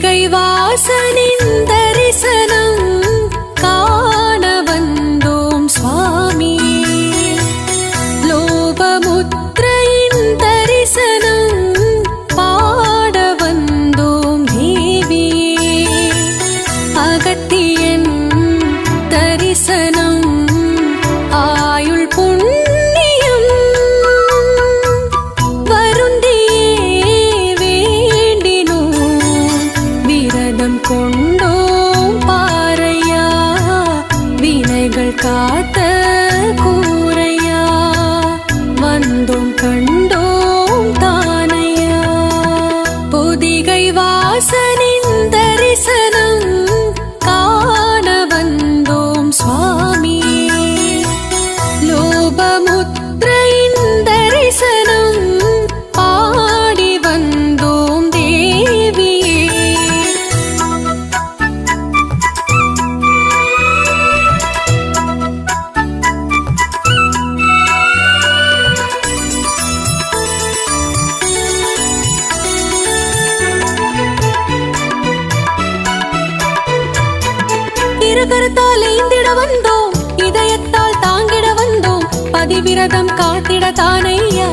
பொதிகை வாசனின் தரிசனம் காண வந்தோம் சுவாமி. லோபமுத்திரையின் தரிசனம் பாட வந்தோம் தேவி. அகத்தியன் தரிசனம் ஆயுள் புண்ணியம் வாசனின் தரிசனம் இருகரத்தால் ஏந்திட வந்தோம். இதயத்தால் தாங்கிட வந்தோம். பதிவிரதம் காத்திட தானையா.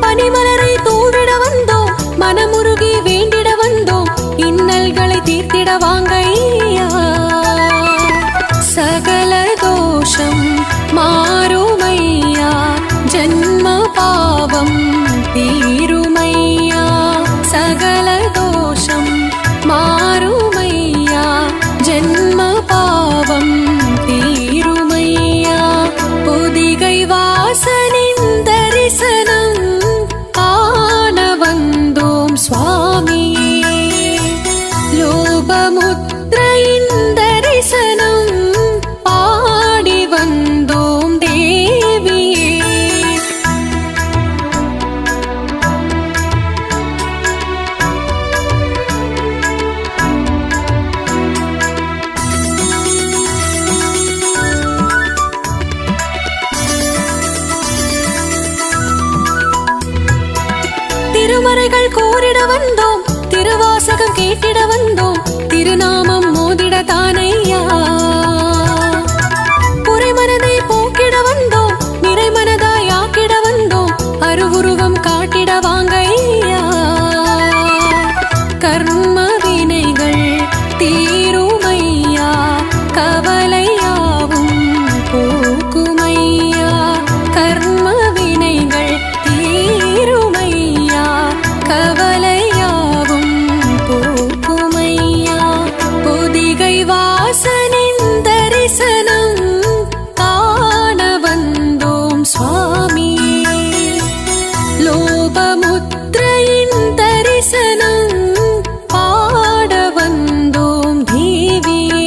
பனிமலரை தூவிட வந்தோம். மனமுருகி வேண்டிட வந்தோம். இன்னல்களை தீர்த்திட வாங்கையா. சகல தோஷம் மாறும் திருமறைகள் கூறிட வந்தோம். திருவாசகம் கேட்டிட வந்தோம். திருநாமம் மோதிட தானையா. குறைமனதை போக்கிட வந்தோம். நிறைமனதாய் ஆக்கிட வந்தோம். அருவுருவம் காட்டிட வாங்க லோபமுத்ரையின் தரிசனம் பாட வந்தோம் தேவியே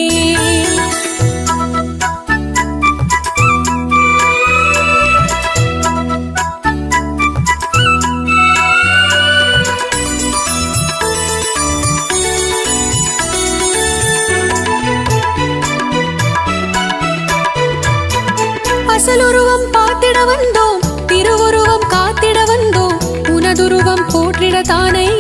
அசலுருவம் பார்த்திட வந்தோம். திருவுருவம்